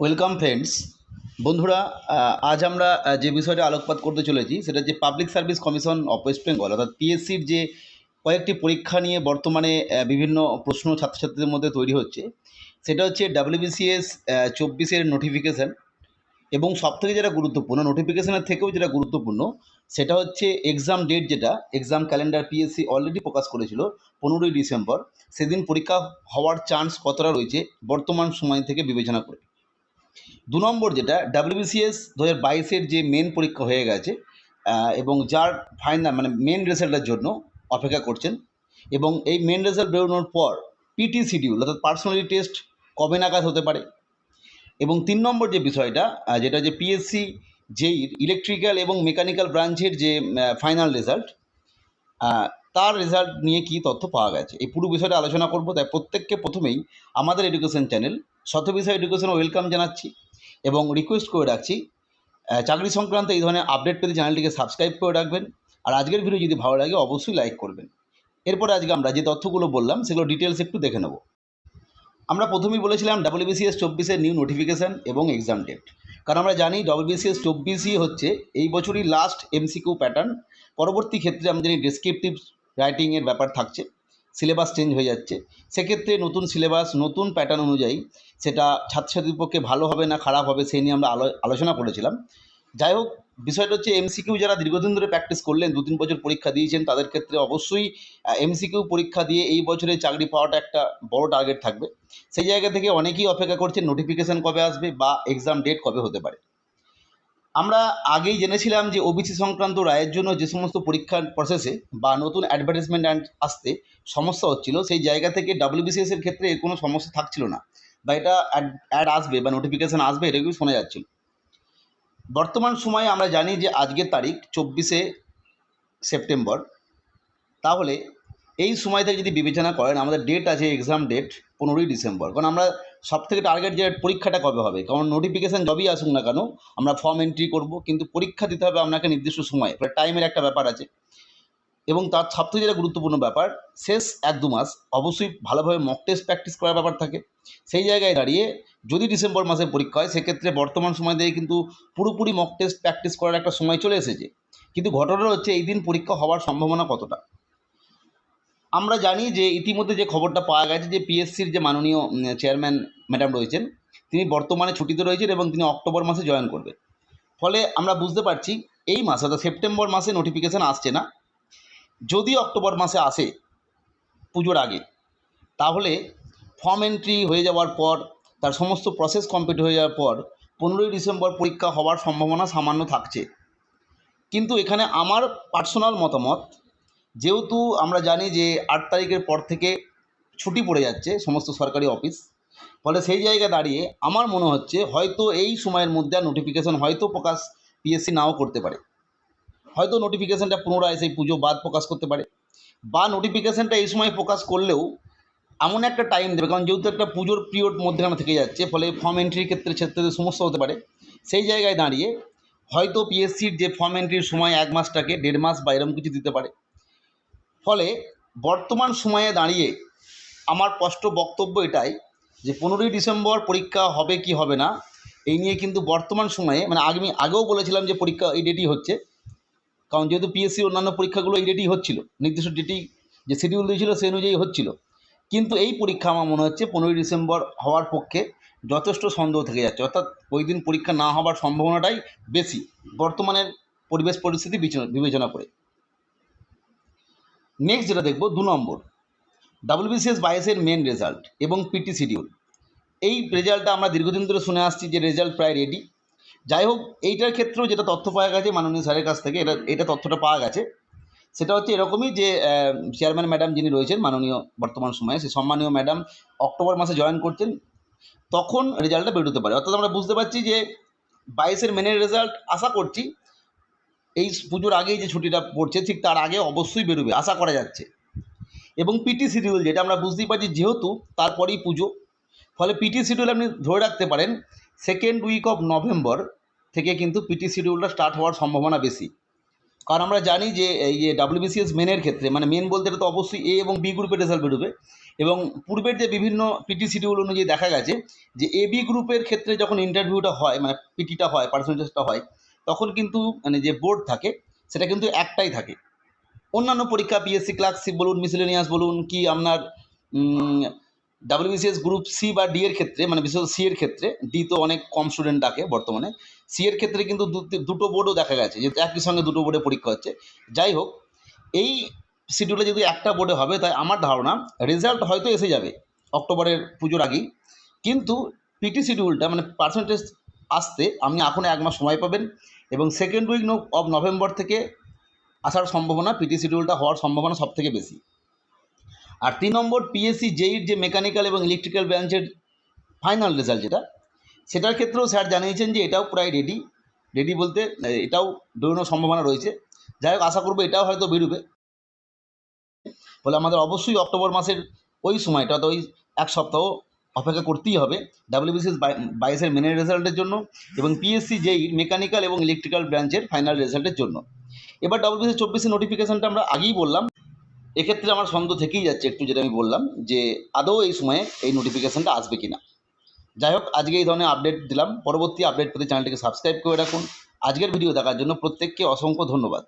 Welcome friends বন্ধুরা আজ আমরা যে বিষয়টা আলোকপাত করতে চলেছি, সেটা যে public service commission of West Bengal অর্থাৎ পিএসসির যে কয়েকটি পরীক্ষা নিয়ে বর্তমানে বিভিন্ন প্রশ্ন ছাত্রছাত্রীদের মধ্যে তৈরি হচ্ছে, সেটা হচ্ছে ডাব্লিউবিসিএস চব্বিশের নোটিফিকেশান এবং সবথেকে যেটা গুরুত্বপূর্ণ নোটিফিকেশানের থেকেও যেটা গুরুত্বপূর্ণ, সেটা হচ্ছে এক্সাম ডেট যেটা এক্সাম ক্যালেন্ডার পিএসসি অলরেডি প্রকাশ করেছিল পনেরোই ডিসেম্বর। সেদিন পরীক্ষা হওয়ার চান্স কতটা রয়েছে, বর্তমান সময় থেকে বিবেচনা করে। দু নম্বর যেটা ডাব্লিউবিসিএস দু হাজার বাইশের যে মেন পরীক্ষা হয়ে গেছে এবং যার ফাইনাল মানে মেন রেজাল্টের জন্য অপেক্ষা করছেন, এবং এই মেন রেজাল্ট বেরোনোর পর পিটি শিডিউল অর্থাৎ পার্সোনালি টেস্ট কবে নাগাদ হতে পারে? এবং তিন নম্বর যে বিষয়টা যেটা যে পিএসসি জেইর ইলেকট্রিক্যাল এবং মেকানিক্যাল ব্রাঞ্চের যে ফাইনাল রেজাল্ট তার রেজাল্ট নিয়ে কী তথ্য পাওয়া গেছে? এই পুরো বিষয়টা আলোচনা করব, তাই প্রত্যেককে প্রথমেই আমাদের এডুকেশন চ্যানেল শত বিষয় এডুকেশন ওয়েলকাম জানাচ্ছি এবং রিকোয়েস্ট করে রাখছি চাকরি সংক্রান্ত এই ধরনের আপডেট পেতে চ্যানেলটিকে সাবস্ক্রাইব করে রাখবেন আর আজকের ভিডিও যদি ভালো লাগে অবশ্যই লাইক করবেন। এরপরে আজকে আমরা যে তথ্যগুলো বললাম সেগুলো ডিটেলস একটু দেখে নেব। আমরা প্রথমেই বলেছিলাম ডাব্লিউবিসিএস চব্বিশের নিউ নোটিফিকেশান এবং এক্সাম ডেট কারণ আমরা জানি ডব্লিউবিসিএস চব্বিশই হচ্ছে এই বছরই লাস্ট এমসিকিউ প্যাটার্ন পরবর্তী ক্ষেত্রে আমাদের এই ডেসক্রিপটিভ রাইটিংয়ের ব্যাপার থাকছে। সিলেবাস চেঞ্জ হয়ে যাচ্ছে। সেক্ষেত্রে নতুন সিলেবাস, নতুন প্যাটার্ন অনুযায়ী সেটা ছাত্রছাত্রীর পক্ষে ভালো হবে না খারাপ হবে সেই নিয়ে আমরা আলো- আলোচনা করেছিলাম। যাই হোক, বিষয়টা হচ্ছে এমসিকিউ যারা দীর্ঘদিন ধরে প্র্যাকটিস করলেন দু তিন বছর পরীক্ষা দিয়েছেন, তাদের ক্ষেত্রে অবশ্যই এমসিকিউ পরীক্ষা দিয়ে এই বছরে চাকরি পাওয়াটা একটা বড় টার্গেট থাকবে। সেই জায়গা থেকে অনেকেই অপেক্ষা করছেন নোটিফিকেশান কবে আসবে বা এক্সাম ডেট কবে হতে পারে। আমরা আগেই জেনেছিলাম যে ওবিসি সংক্রান্ত রায়ের জন্য যে সমস্ত পরীক্ষার প্রসেসে বা নতুন অ্যাডভার্টাইজমেন্ট আসতে সমস্যা হচ্ছিল, সেই জায়গা থেকে ডাব্লিউবিসিএস এর ক্ষেত্রে এর কোনো সমস্যা থাকছিল না। বা এটা অ্যাড আসবে বা নোটিফিকেশান আসবে এটা শোনা যাচ্ছিল। বর্তমান সময়ে আমরা জানি যে আজকের তারিখ চব্বিশে সেপ্টেম্বর। তাহলে এই সময় থেকে যদি বিবেচনা করেন, আমাদের ডেট আছে এক্সাম ডেট পনেরোই ডিসেম্বর। কারণ আমরা সব থেকে টার্গেট যে পরীক্ষাটা কবে হবে? কারণ নোটিফিকেশান যবেই আসুক না কেন, আমরা ফর্ম এন্ট্রি করব, কিন্তু পরীক্ষা দিতে হবে আপনাকে নির্দিষ্ট সময়ে। টাইমের একটা ব্যাপার আছে। এবং তার সবথেকে যেটা গুরুত্বপূর্ণ ব্যাপার, শেষ এক দু মাস অবশ্যই ভালোভাবে মক টেস্ট প্র্যাকটিস করার ব্যাপার থাকে। সেই জায়গায় দাঁড়িয়ে যদি ডিসেম্বর মাসে পরীক্ষা হয়, সেক্ষেত্রে বর্তমান সময় দিয়ে কিন্তু পুরোপুরি মক টেস্ট প্র্যাকটিস করার একটা সময় চলে এসেছে। কিন্তু ঘটনা হচ্ছে, এই দিন পরীক্ষা হওয়ার সম্ভাবনা কতটা? আমরা জানি যে ইতিমধ্যে যে খবরটা পাওয়া গেছে যে পিএসসির যে মাননীয় চেয়ারম্যান ম্যাডাম রয়েছেন, তিনি বর্তমানে ছুটিতে রয়েছেন এবং তিনি অক্টোবর মাসে জয়েন করবেন। ফলে আমরা বুঝতে পারছি, এই মাসে অর্থাৎ সেপ্টেম্বর মাসে নোটিফিকেশান আসছে না। যদি অক্টোবর মাসে আসে পুজোর আগে, তাহলে ফর্ম এন্ট্রি হয়ে যাওয়ার পর, তার সমস্ত প্রসেস কমপ্লিট হয়ে যাওয়ার পর, পনেরোই ডিসেম্বর পরীক্ষা হওয়ার সম্ভাবনা সামান্য থাকছে। কিন্তু এখানে আমার পার্সোনাল মতামত যেহেতু আমরা জানি যে আট তারিখের পর থেকে ছুটি পড়ে যাচ্ছে সমস্ত সরকারি অফিস, ফলে সেই জায়গায় দাঁড়িয়ে আমার মনে হচ্ছে হয়তো এই সময়ের মধ্যে আর নোটিফিকেশন হয়তো প্রকাশ পিএসসি নাও করতে পারে। হয়তো নোটিফিকেশানটা পুনরায় সেই পুজো বাদ প্রকাশ করতে পারে বা নোটিফিকেশানটা এই সময় প্রকাশ করলেও এমন একটা টাইম দেবে, কারণ যেহেতু একটা পুজোর পিরিয়ড মধ্যেখানে থেকে যাচ্ছে, ফলে ফর্ম এন্ট্রির ক্ষেত্রে ক্ষেত্রে সমস্যা হতে পারে। সেই জায়গায় দাঁড়িয়ে হয়তো পিএসসির যে ফর্ম এন্ট্রির সময় এক মাসটাকে, দেড় মাস বা এরকম কিছু দিতে পারে। ফলে বর্তমান সময়ে দাঁড়িয়ে আমার স্পষ্ট বক্তব্য এটাই যে পনেরোই ডিসেম্বর পরীক্ষা হবে কি হবে না, এই নিয়ে কিন্তু বর্তমান সময়ে মানে আমি আগেও বলেছিলাম যে পরীক্ষা এই ডেটই হচ্ছে। কারণ যেহেতু পিএসসি অন্যান্য পরীক্ষাগুলো এই ডেটেই হচ্ছিল, নির্দিষ্ট ডেটেই যে শিডিউল দিয়েছিল সেই অনুযায়ী হচ্ছিল। কিন্তু এই পরীক্ষা আমার মনে হচ্ছে পনেরোই ডিসেম্বর হওয়ার পক্ষে যথেষ্ট সন্দেহ থেকে যাচ্ছে। অর্থাৎ ওই দিন পরীক্ষা না হওয়ার সম্ভাবনাটাই বেশি বর্তমানের পরিবেশ পরিস্থিতি বিচনা- বিবেচনা করে। নেক্সট যেটা দেখব, দু নম্বর। ডাব্লিউবিসিএস বাইএসের মেন রেজাল্ট এবং পিটি শিডিউল এই রেজাল্টটা আমরা দীর্ঘদিন ধরে শুনে আসছি যে রেজাল্ট প্রায় রেডি যাই হোক, এইটার ক্ষেত্রেও যেটা তথ্য পাওয়া গেছে মাননীয় স্যারের কাছ থেকে, এটা এটা তথ্যটা পাওয়া গেছে। সেটা হচ্ছে এরকমই যে চেয়ারম্যান ম্যাডাম যিনি রয়েছেন, মাননীয় বর্তমান সময়ে সেই সম্মানীয় ম্যাডাম অক্টোবর মাসে জয়েন করছেন। তখন রেজাল্টটা বেরোতে পারে। অর্থাৎ আমরা বুঝতে পারছি যে বাইশের মেনের রেজাল্ট আশা করছি এই পুজোর আগেই যে ছুটিটা পড়ছে, ঠিক তার আগে অবশ্যই বেরোবে, আশা করা যাচ্ছে। এবং পিটি শিডিউল যেটা আমরা বুঝতেই পারছি, যেহেতু তারপরেই পুজো, ফলে পিটি শিডিউল আপনি ধরে রাখতে পারেন সেকেন্ড উইক অফ নভেম্বর থেকে কিন্তু পিটি শিডিউলটা স্টার্ট হওয়ার সম্ভাবনা বেশি। কারণ আমরা জানি যে, এই যে ডাব্লিউবিসিএস মেনের ক্ষেত্রে মানে মেন বলতে এটা তো অবশ্যই এ এবং বি গ্রুপের রেজাল্ট বেরোবে। এবং পূর্বের যে বিভিন্ন পিটি শিডিউল অনুযায়ী দেখা গেছে, যে এ বি গ্রুপের ক্ষেত্রে যখন ইন্টারভিউটা হয় মানে পিটিটা হয় পার্সেন্টেজটা হয় তখন কিন্তু মানে যে বোর্ড থাকে, সেটা কিন্তু একটাই থাকে। অন্যান্য পরীক্ষা পিএসসি ক্লার্কশিপ বলুন মিসেলেনিয়াস বলুন, কি আপনার ডাব্লিউবিসিএস গ্রুপ সি বা ডি এর ক্ষেত্রে মানে বিশেষ সি এর ক্ষেত্রে ডি তো অনেক কম স্টুডেন্ট ডাকে বর্তমানে সি এর ক্ষেত্রে কিন্তু দুটো বোর্ডও দেখা গেছে যে একই সঙ্গে দুটো বোর্ডে পরীক্ষা হচ্ছে। যাই হোক, এই শিডিউলে যদি একটা বোর্ডে হবে, তাই আমার ধারণা রেজাল্ট হয়তো এসে যাবে অক্টোবরের পুজোর আগেই। কিন্তু পিটি শিডিউলটা মানে পার্সেন্টেজ আসতে, আপনি এখন এক মাস সময় পাবেন। এবং সেকেন্ড উইক অফ নভেম্বর থেকে আসার সম্ভাবনা পিটি শিডিউলটা হওয়ার সম্ভাবনা সব থেকে বেশি। আর তিন নম্বর পিএসসি জেইর যে মেকানিক্যাল এবং ইলেকট্রিক্যাল ব্রাঞ্চের ফাইনাল রেজাল্ট যেটা, সেটার ক্ষেত্রেও স্যার জানিয়েছেন যে এটাও প্রায় রেডি রেডি বলতে এটাও বেরোনোর সম্ভাবনা রয়েছে। যাই হোক, আশা করব এটাও হয়তো বেরোবে। ফলে আমাদের অবশ্যই অক্টোবর মাসের ওই সময়টা তো ওই এক সপ্তাহ অপেক্ষা করতেই হবে। ডাব্লিউবিসিএস বাইশের মেনের রেজাল্টের জন্য এবং পিএসসি জেই মেকানিক্যাল এবং ইলেকট্রিক্যাল ব্রাঞ্চের ফাইনাল রেজাল্টের জন্য। এবার ডাব্লিউবিসিএস চব্বিশের নোটিফিকেশনটা আমরা আগেই বললাম। এক্ষেত্রে আমার সন্দেহ থেকেই যাচ্ছে একটু যেটা আমি বললাম যে আদৌ এই সময়ে এই নোটিফিকেশনটা আসবে কি না যাই হোক, আজকে এই ধরনের আপডেট দিলাম। পরবর্তী আপডেট পেতে চ্যানেলটিকে সাবস্ক্রাইব করে রাখুন। আজকের ভিডিও দেখার জন্য প্রত্যেককে অসংখ্য ধন্যবাদ।